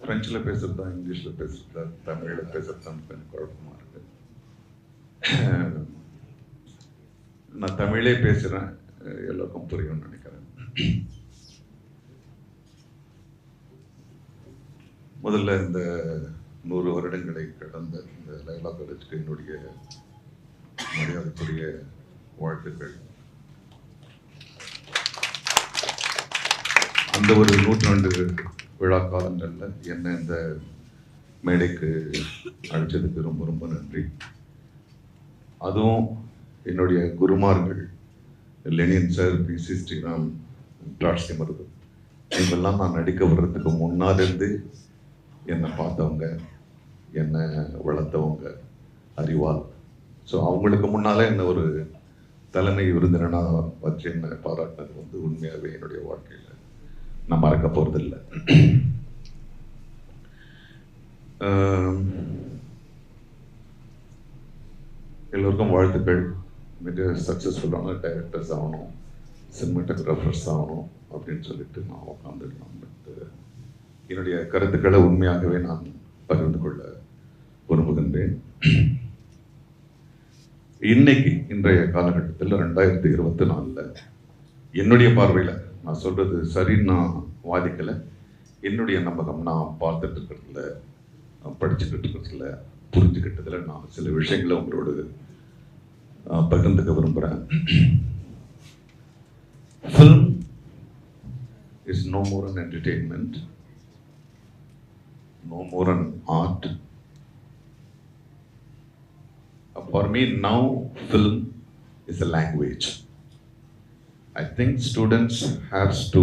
ஃப்ரெஞ்சில் பேசுகிறதா இங்கிலீஷில் பேசுகிறதா தமிழில் பேசுகிறதான்னு கொஞ்சம் குழப்பமாக இருக்கு. நான் தமிழே பேசுகிறேன் எல்லாருக்கும் புரியும்னு நினைக்கிறேன். முதல்ல இந்த நூறு வருடங்களை கடந்த இந்த லைலா காலேஜுக்கு என்னுடைய மரியாதைக்குரிய வாழ்த்துக்கள். அந்த ஒரு நூற்றாண்டு விழா காலங்களில் என்ன இந்த மேடைக்கு அழைச்சதுக்கு ரொம்ப ரொம்ப நன்றி. அதுவும் என்னுடைய குருமார்கள் Lenin sir P C Sreeram பிளாட்சி Marudhu. இவங்கெல்லாம் நான் நடிக்க வர்றதுக்கு முன்னாலேருந்து என்னை பார்த்தவங்க என்னை வளர்த்தவங்க அறிவால். ஸோ அவங்களுக்கு முன்னாலே என்ன ஒரு தலைமை விருந்தினனாக வச்சு என்னை பாராட்டினது வந்து உண்மையாகவே என்னுடைய வாழ்க்கையில். நான் மறக்க போகிறதில்ல எல்லோருக்கும் வாழ்த்துக்கள். மிக சக்ஸஸ்ஃபுல்லான டைரக்டர்ஸ் ஆகணும். சினிமாட்டோகிராஃபர்ஸ் ஆகணும் அப்படின்னு சொல்லிட்டு நான் உட்காந்துருக்கலாம் பட் uh, என்னுடைய கருத்துக்களை உண்மையாகவே நான் பகிர்ந்து கொள்ள விரும்புகின்றேன். இன்னைக்கு இன்றைய காலகட்டத்தில் ரெண்டாயிரத்தி இருபத்தி நாலில் என்னுடைய பார்வையில் நான் சொல்கிறது சரின்னு நான் வாதிக்கலை என்னுடைய நம்பகம் நான் பார்த்துட்டு இருக்கிறதுல படிச்சுக்கிட்டு இருக்கிறதுல புரிஞ்சுக்கிட்டதில் நான் சில விஷயங்களை உங்களோடு பகிர்ந்துக்க விரும்புகிறேன் film is no more an entertainment no more an art. Uh, For me, now film is a language. I think students have to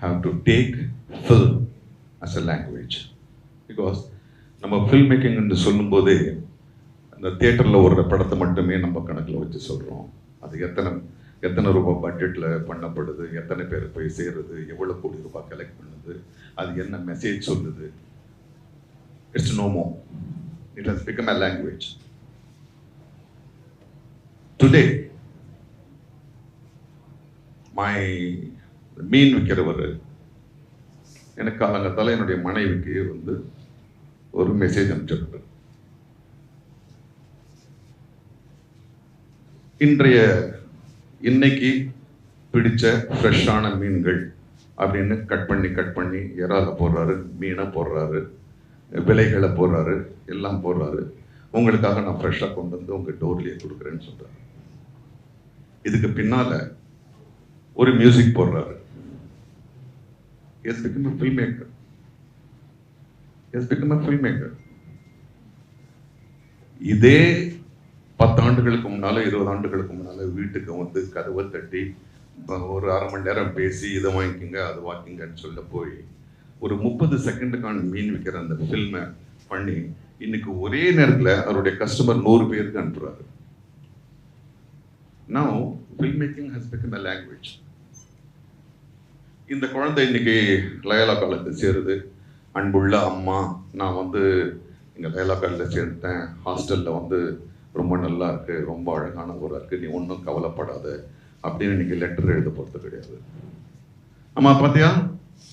have to take film as a language. Because நம்ம film making என்று சொல்லும்போதே அந்த தியேட்டரில் ஒரு படத்தை மட்டுமே நம்ம கணக்கில் வச்சு சொல்கிறோம் அது எத்தனை எத்தனை ரூபாய் பட்ஜெட்டில் பண்ணப்படுது எத்தனை பேர் போய் சேருது எவ்வளோ கோடி ரூபாய் கலெக்ட் பண்ணுது அது என்ன மெசேஜ் சொல்லுது. It's no more it has become a language today my மீன் விற்கிறவர் எனக்கு காலங்கத்தால என்னுடைய மனைவிக்கு வந்து ஒரு மெசேஜ் அனுப்பிச்சிருக்கு இன்றைய இன்னைக்கு பிடித்த ஃப்ரெஷ்ஷான மீன்கள் அப்படின்னு கட் பண்ணி கட் பண்ணி இறால போடுறாரு மீனை போடுறாரு விலைகளை போடுறாரு எல்லாம் போடுறாரு. உங்களுக்காக நான் ஃப்ரெஷ்ஷாக கொண்டு வந்து உங்கள் டோர்லேயே கொடுக்குறேன்னு சொல்கிறாரு இதுக்கு பின்னால ஒரு மியூசிக் போடுறாரு. Has become a film maker has become film maker இதே பத்து ஆண்டுகளுக்கு முன்னால இருபது ஆண்டுகளுக்கு முன்னால வீட்டுக்கு வந்து கதவை தட்டி ஒரு அரை மணி நேரம் பேசி இதை வாங்கிக்கோங்க அதை வாங்கிக்கங்கன்னு சொல்ல போய் ஒரு முப்பது செகண்டுக்கான மீன் விற்கிற அந்த ஃபில்மை பண்ணி இன்னைக்கு ஒரே நேரத்தில் அவருடைய கஸ்டமர் நூறு பேருக்கு அனுப்புறாரு. நான் film making has become a language இந்த குழந்தை இன்னைக்கு லயலா காலேஜில் சேருது. அன்புள்ள அம்மா நான் வந்து இங்கே லயலா காலேஜில் சேர்ந்தேன் ஹாஸ்டலில் வந்து ரொம்ப நல்லா இருக்குது ரொம்ப அழகான ஊராக இருக்குது நீ ஒன்றும் கவலைப்படாத அப்படின்னு இன்னைக்கு லெட்டர் எழுத போகிறது கிடையாது. அம்மா பார்த்தியா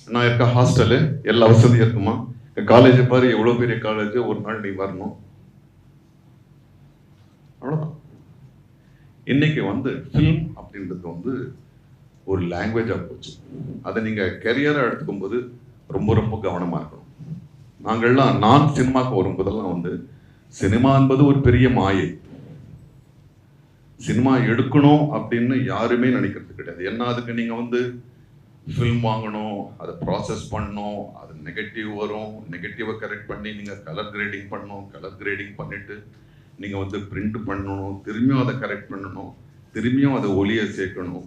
நான் இருக்க ஹாஸ்டலு எல்லா வசதியும் இருக்குமா? காலேஜ் பாரு எவ்வளோ பெரிய காலேஜ் ஒரு நாள் நீ வரணும். அவ்வளோதான் இன்னைக்கு வந்து ஃபிலிம் அப்படின்றது வந்து ஒரு லாங்குவேஜாக போச்சு. அதை நீங்கள் கெரியராக எடுத்துக்கும் போது ரொம்ப ரொம்ப கவனமாக இருக்கணும். நாங்கள்லாம் நான் சினிமாவுக்கு வரும்போதெல்லாம் வந்து சினிமா என்பது ஒரு பெரிய மாயை. சினிமா எடுக்கணும் அப்படின்னு யாருமே நினைக்கிறது கிடையாது. என்ன அதுக்கு நீங்கள் வந்து ஃபில்ம் வாங்கணும் அதை ப்ராசஸ் பண்ணணும் அது நெகட்டிவ் வரும். நெகட்டிவை கரெக்ட் பண்ணி நீங்கள் கலர் கிரேடிங் பண்ணணும் கலர் கிரேடிங் பண்ணிவிட்டு நீங்கள் வந்து பிரிண்ட் பண்ணணும் திரும்பியும் அதை கரெக்ட் பண்ணணும் திரும்பியும் அதை ஒளியை சேர்க்கணும்.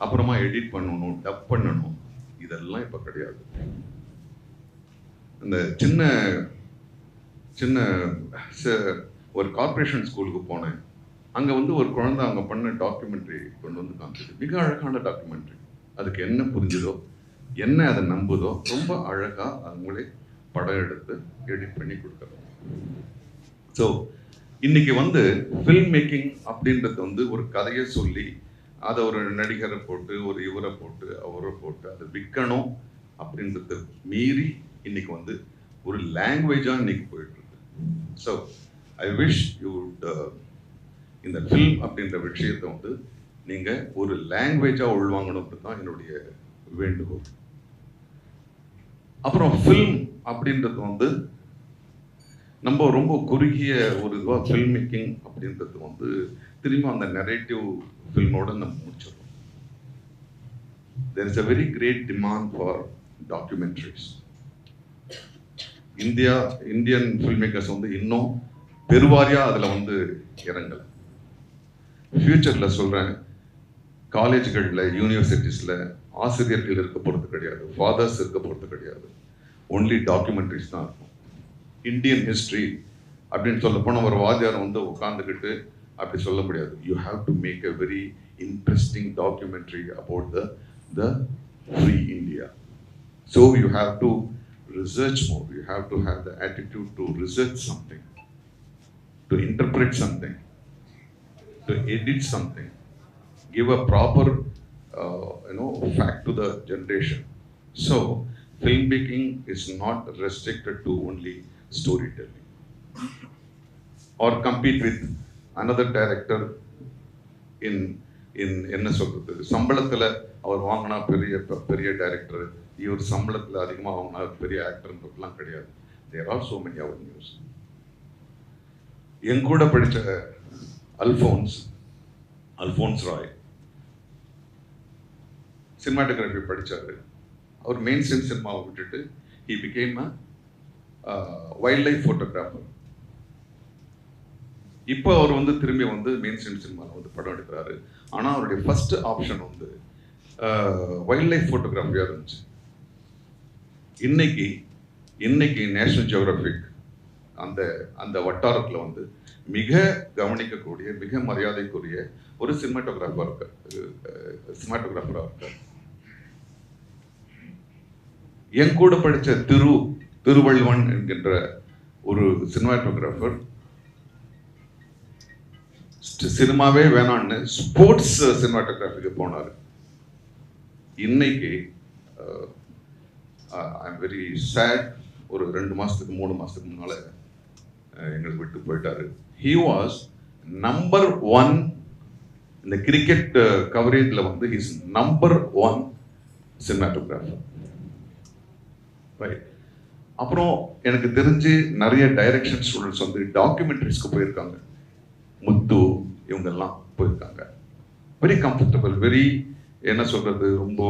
அப்புறமா எடிட் பண்ணணும் டப் பண்ணணும். இதெல்லாம் இப்போ கிடையாது. இந்த சின்ன சின்ன ச- ஒரு கார்பரேஷன் ஸ்கூலுக்கு போனேன். அங்கே வந்து ஒரு குழந்தை அவங்க பண்ண டாக்குமெண்ட்ரி கொண்டு வந்து காமிச்சது. மிக அழகான டாக்குமெண்ட்ரி அதுக்கு என்ன புரிஞ்சுதோ என்ன அதை நம்புதோ ரொம்ப அழகாக அவங்களே படம் எடுத்து எடிட் பண்ணி கொடுக்குறாங்க ஸோ இன்னைக்கு வந்து ஃபில்ம் மேக்கிங் அப்படின்றது வந்து ஒரு கதையை சொல்லி அதை ஒரு நடிகரை போட்டு ஒரு இவரை போட்டு அவரை போட்டு அதை விற்கணும் அப்படின்றத மீறி இன்னைக்கு வந்து ஒரு லாங்குவேஜாக இன்னைக்கு போயிட்டு இருக்கு so I wish you uh, இந்த ஃபில்ம் அப்படின்ற விஷயத்தை வந்து நீங்கள் ஒரு லாங்குவேஜாக உள்வாங்கணுன்றது தான் என்னுடைய வேண்டுகோள். அப்புறம் ஃபில்ம் அப்படின்றது வந்து நம்ம ரொம்ப குறுகிய ஒரு இதுவாக ஃபில்ம் மேக்கிங் அப்படின்றது வந்து திரும்ப அந்த நெரேட்டிவ் ஃபில்மோட நம்ம முடிச்சிடுறோம். There is a very great demand for documentaries India Indian film makers வந்து இன்னும் பெருவாரியாக அதில் வந்து இறங்கலை. ஃப்யூச்சரில் சொல்கிறேன் காலேஜ்களில் யூனிவர்சிட்டிஸில் ஆசிரியர்கள் இருக்க போகிறது கிடையாது ஃபாதர்ஸ் இருக்க போகிறது கிடையாது. ஒன்லி டாக்குமெண்ட்ரிஸ் தான் இருக்கும். இந்தியன் ஹிஸ்ட்ரி அப்படின்னு சொல்ல போனால் ஒரு வாத்தியார் வந்து உட்காந்துக்கிட்டு அப்படி சொல்ல முடியாது you have to make a very interesting documentary about the the free India so you have to research more you have to have the attitude to research something to interpret something to edit something give a proper, uh, you know, fact to the generation. So, filmmaking is not restricted to only storytelling. Or compete with another director in in என்ன சொல்றது? சம்பளத்துல அவர் வாங்கினா பெரிய பெரிய director இவர் சம்பளத்துல அதிகமாக வாங்கினா பெரிய ஆக்டர்ன்றதுலாம் கிடையாது. தேர் ஆர் சோ மெனி அவர் நியூஸ் என் கூட படிச்ச அல்ஃபோன்ஸ் அல்ஃபோன்ஸ் ராய் சினிமாட்டோகிராஃபி படிச்சாரு. அவர் மெயின் ஸ்ட்ரீம் சினிமாவை விட்டுட்டு he became a wildlife photographer இப்போ அவர் வந்து திரும்பி வந்து மெயின் ஸ்ட்ரீம் சினிமாவில் வந்து படம் எடுக்கிறாரு. ஆனால் அவருடைய ஃபர்ஸ்ட் ஆப்ஷன் வந்து வைல்ட் லைஃப் ஃபோட்டோகிராஃபியாக இருந்துச்சு. இன்னைக்கு இன்னைக்கு நேஷனல் ஜியோகிராஃபிக் அந்த அந்த வட்டாரத்தில் வந்து மிக கவனிக்கக்கூடிய மிக மரியாதைக்குரிய ஒரு சினிமாட்டோகிராஃபர் இருக்கார் சினிமாட்டோகிராஃபராக இருக்கார். என் கூட படித்த திரு திருவள்ளுவன் என்கின்ற ஒரு சினிமாட்டோகிராஃபர் சினிமாவே வேணான்னு ஸ்போர்ட்ஸ் சினிமாட்டோகிராஃபிக்கு uh, போனார். இன்னைக்கு ஐ எம் வெரி சேட் ஒரு ரெண்டு மாதத்துக்கு மூணு மாதத்துக்கு முன்னால் uh, எங்களுக்கு விட்டு போயிட்டாரு. ஹி வாஸ் நம்பர் ஒன் இந்த கிரிக்கெட் கவரேஜில் uh, வந்து is number one cinematographer right அப்புறம் எனக்கு தெரிஞ்சு நிறைய டைரக்ஷன் ஸ்டூடெண்ட்ஸ் வந்து டாக்குமெண்ட்ரிஸ்க்கு போயிருக்காங்க. முத்து இவங்கெல்லாம் போயிருக்காங்க. வெரி கம்ஃபர்டபுள் வெரி என்ன சொல்கிறது ரொம்ப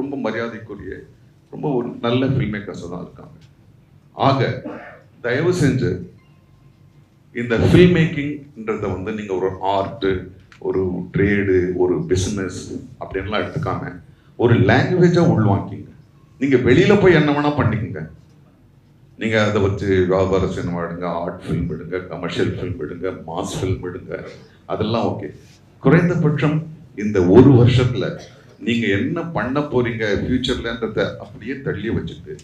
ரொம்ப மரியாதைக்குரிய ரொம்ப ஒரு நல்ல ஃபில்ம் மேக்கர்ஸ் தான் இருக்காங்க. ஆக தயவு செஞ்சு இந்த ஃபில்ம் மேக்கிங்ன்றத வந்து நீங்கள் ஒரு ஆர்ட் ஒரு ட்ரேடு ஒரு பிஸ்னஸ் அப்படின்லாம் எடுத்துக்காம ஒரு லாங்குவேஜாக உள்வாங்கிங்க. நீங்கள் வெளியில் போய் என்ன வேணா பண்ணிக்கோங்க. நீங்கள் அதை வச்சு வியாபார சினிமா எடுங்க ஆர்ட் ஃபில்ம் எடுங்க கமர்ஷியல் ஃபில்ம் எடுங்க மாஸ் ஃபில்ம் எடுங்க அதெல்லாம் ஓகே குறைந்தபட்சம் இந்த ஒரு வருஷத்தில் நீங்கள் என்ன பண்ண போகிறீங்க ஃப்யூச்சர்லன்றதை அப்படியே தள்ளி வச்சுட்டு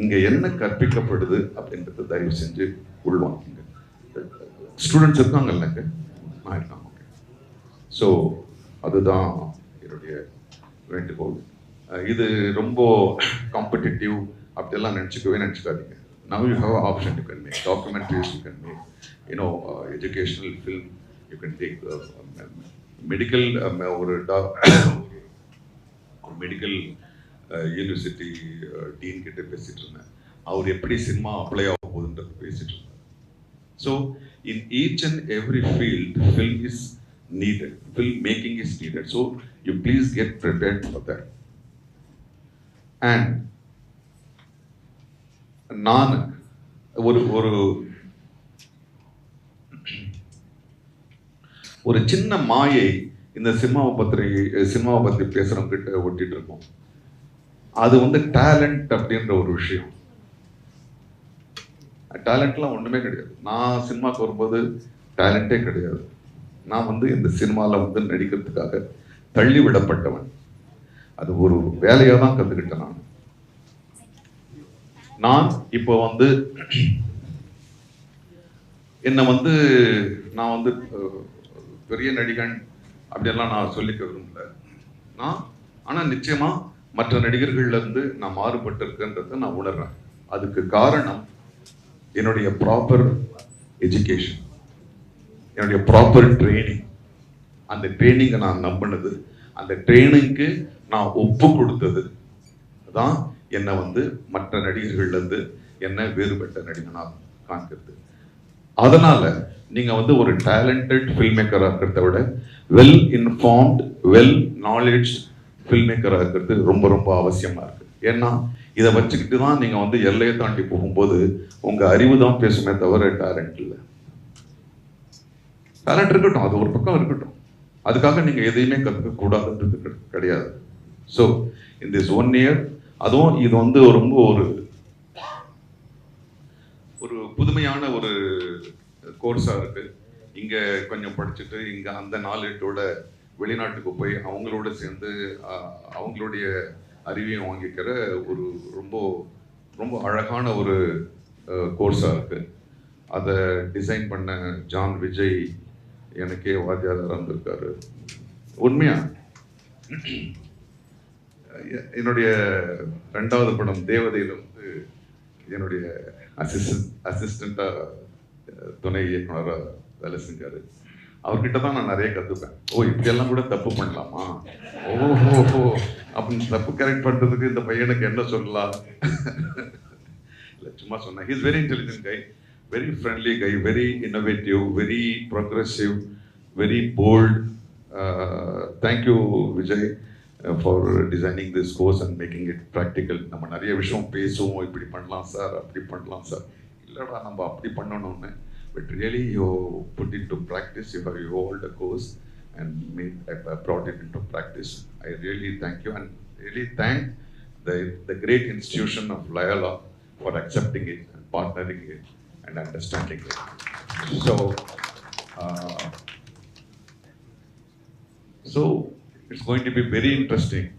இங்கே என்ன கற்பிக்கப்படுது அப்படின்றத தயவு செஞ்சு உள்வாங்கிங்க. ஸ்டூடெண்ட்ஸ் இருக்காங்கல்லங்க நான் இருக்காங்க ஓகே ஸோ அதுதான் என்னுடைய வேண்டுகோள். இது ரொம்ப காம்படிட்டிவ் அப்படியெல்லாம் நினச்சிக்கவே நினச்சிக்காதீங்க. Now you have option you can make documentaries you can make you know educational film you can take medical ஒரு மெடிக்கல் யூனிவர்சிட்டி டீன் கிட்ட பேசிட்டு இருந்தேன். அவர் எப்படி சினிமா அப்ளை ஆக போகுதுன்றது பேசிட்டு இருந்தேன் so in each and every field film is needed film making is needed so you please get prepared for that and நான் ஒரு ஒரு ஒரு சின்ன மாயை இந்த சினிமாவை பற்றி சினிமாவை பற்றி பேசுகிறவங்க ஒட்டிகிட்டு ஒட்டிட்டு இருக்கோம் அது வந்து டேலண்ட் அப்படின்ற ஒரு விஷயம். டேலண்ட்லாம் ஒன்றுமே கிடையாது. நான் சினிமாவுக்கு வரும்போது டேலண்ட்டே கிடையாது. நான் வந்து இந்த சினிமாவில் வந்து நடிக்கிறதுக்காக தள்ளி விடப்பட்டவன். அது ஒரு வேலையாக தான் கற்றுக்கிட்டேன் நான். நான் இப்போ வந்து என்னை வந்து நான் வந்து பெரிய நடிகன் அப்படியெல்லாம் நான் சொல்லிக்க விரும்பல. நான் ஆனால் நிச்சயமாக மற்ற நடிகர்கள்லேருந்து நான் மாறுபட்டிருக்கேன்றதை நான் உணர்றேன். அதுக்கு காரணம் என்னுடைய ப்ராப்பர் எஜுகேஷன் என்னுடைய ப்ராப்பர் ட்ரைனிங் அந்த ட்ரைனிங்கை நான் நம்பினது. அந்த ட்ரைனிங்க்கு நான் ஒப்பு கொடுத்தது. தான் என்னை வந்து மற்ற நடிகர்கள்லேருந்து என்னை என்ன வேறுபட்ட நடிகனாக காண்கிறது. அதனால் நீங்கள் வந்து ஒரு டேலண்டட் ஃபில்ம் மேக்கராக இருக்கிறத விட well informed well knowledge film மேக்கராக இருக்கிறது ரொம்ப ரொம்ப அவசியமாக இருக்குது ஏன்னா இதை வச்சுக்கிட்டு தான் நீங்கள் வந்து எல்லையை தாண்டி போகும்போது உங்கள் அறிவு தான் பேசுமே தவிர டேலண்ட் இல்லை. டேலண்ட் இருக்கட்டும் அது ஒரு பக்கம் இருக்கட்டும். அதுக்காக நீங்கள் எதையுமே கற்றுக்க கூடாதுன்றது கிடையாது. So in this one year அதுவும் இது வந்து ரொம்ப ஒரு ஒரு புதுமையான ஒரு கோர்ஸாக இருக்கு. இங்கே கொஞ்சம் படிச்சுட்டு இங்கே அந்த நாலேட்டோட வெளிநாட்டுக்கு போய் அவங்களோட சேர்ந்து அவங்களுடைய அறிவையும் வாங்கிக்கிற ஒரு ரொம்ப ரொம்ப அழகான ஒரு கோர்ஸாக இருக்கு. அதை டிசைன் பண்ண ஜான் விஜய் எனக்கே வாத்தியாதாரம் இருந்திருக்காரு உண்மையா? என்னுடைய ரெண்டாவது படம் தேவதையில் வந்து என்னுடைய அசிஸ்டன்ட் அசிஸ்டண்ட்டாக துணை இயக்குனராக வேலை செஞ்சார். அவர்கிட்ட தான் நான் நிறைய கற்றுப்பேன் ஓ இப்படியெல்லாம் கூட தப்பு பண்ணலாமா? ஓஹோ ஹோ அப்படின்னு தப்பு கரெக்ட் பண்ணுறதுக்கு இந்த பையனுக்கு என்ன சொல்லலாம்? இல்லை சும்மா சொன்னேன். He's very intelligent guy very friendly guy very innovative very progressive very bold thank you Vijay. For designing this course and making it practical நம்ம நிறைய விஷயம் பேசுவோம் இப்படி பண்ணலாம் சார் அப்படி பண்ணலாம் சார் இல்லைடா நம்ம அப்படி பண்ணணும்னு but really you put into practice you how you hold a course and made brought it into practice. I really thank you and really thank the, the great institution of Loyola for accepting it and partnering it and understanding it. So, uh, so it's going to be very interesting.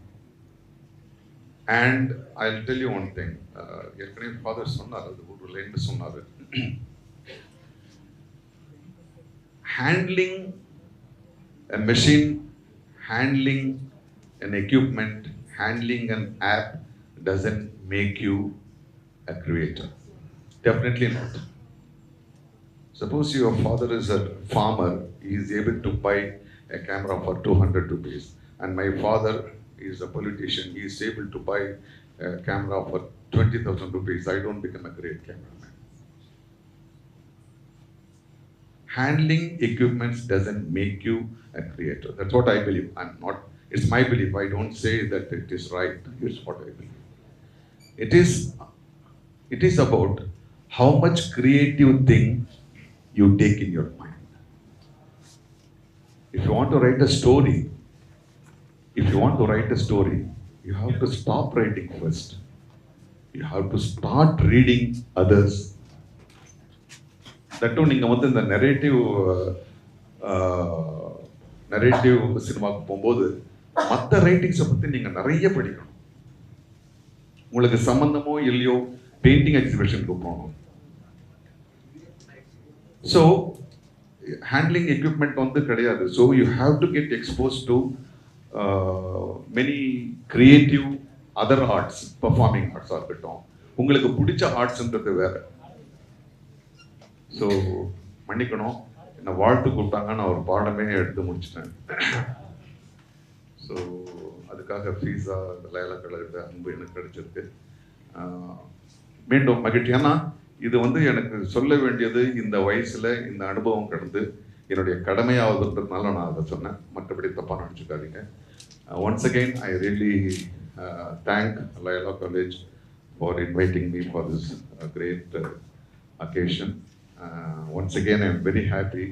And I'll tell you one thing. Uh, ஏற்கனவே father சொன்னார் அது ஒரு line சொன்னார் handling a machine, handling an equipment, handling an app doesn't make you a creator. Definitely not. Suppose your father is a farmer, he is able to buy a camera for 200 rupees, and my father is a politician, he is able to buy a camera for 20,000 rupees. I don't become a great cameraman. handling equipments doesn't make you a creator. That's what I believe. I'm not, it's my belief. I don't say that it is right. It's what I believe. It is, it is about how much creative thing you take in your mind. If you want to write a story, if you want to write a story, you have to stop writing first. You have to start reading others. தட்டும் நீங்கள் வந்து இந்த narrative narrative சினிமாவுக்கு போகும்போது மற்ற ரைட்டிங்ஸை பற்றி நீங்கள் நிறைய படிக்கணும். உங்களுக்கு சம்மந்தமோ இல்லையோ பெயிண்டிங் எக்ஸிபிஷனுக்கு போகணும். ஸோ ஹேண்ட்லிங் எக்யூப்மெண்ட் வந்து கிடையாது. So you have to get expose to many creative other arts performing ஆர்ட்ஸாக இருக்கட்டும். உங்களுக்கு பிடிச்ச ஆர்ட்ஸ்ன்றது வேற. ஸோ மன்னிக்கணும். என்னை வாழ்த்து கொடுத்தாங்க. நான் ஒரு பாடமே எடுத்து முடிச்சிட்டேன். ஸோ அதுக்காக ஃபீஸா லயலா கலர்கிட்ட அன்பு எனக்கு கிடைச்சிருக்கு. மீண்டும் மகிழ்ச்சி. ஏன்னா இது வந்து எனக்கு சொல்ல வேண்டியது இந்த வயசுல இந்த அனுபவம் கடந்து என்னுடைய கடமையாவதுன்றதுனால நான் அதை சொன்னேன். மற்றபடி தப்பாக நினச்சிக்காதீங்க. Once again I really thank Loyola college for inviting me for this great occasion once again I am very happy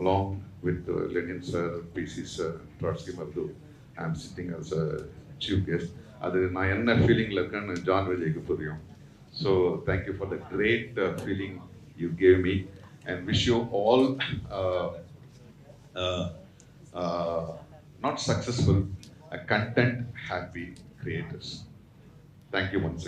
along with Lenin sir PC sir Trotsky Marudhu I I'm sitting as a chief guest அது நான் என்ன ஃபீலிங்கில் இருக்கேன்னு John விஜய்க்கு புரியும். So thank you for the great feeling you gave me and wish you all uh, uh, uh, not successful, content happy creators. Thank you once again.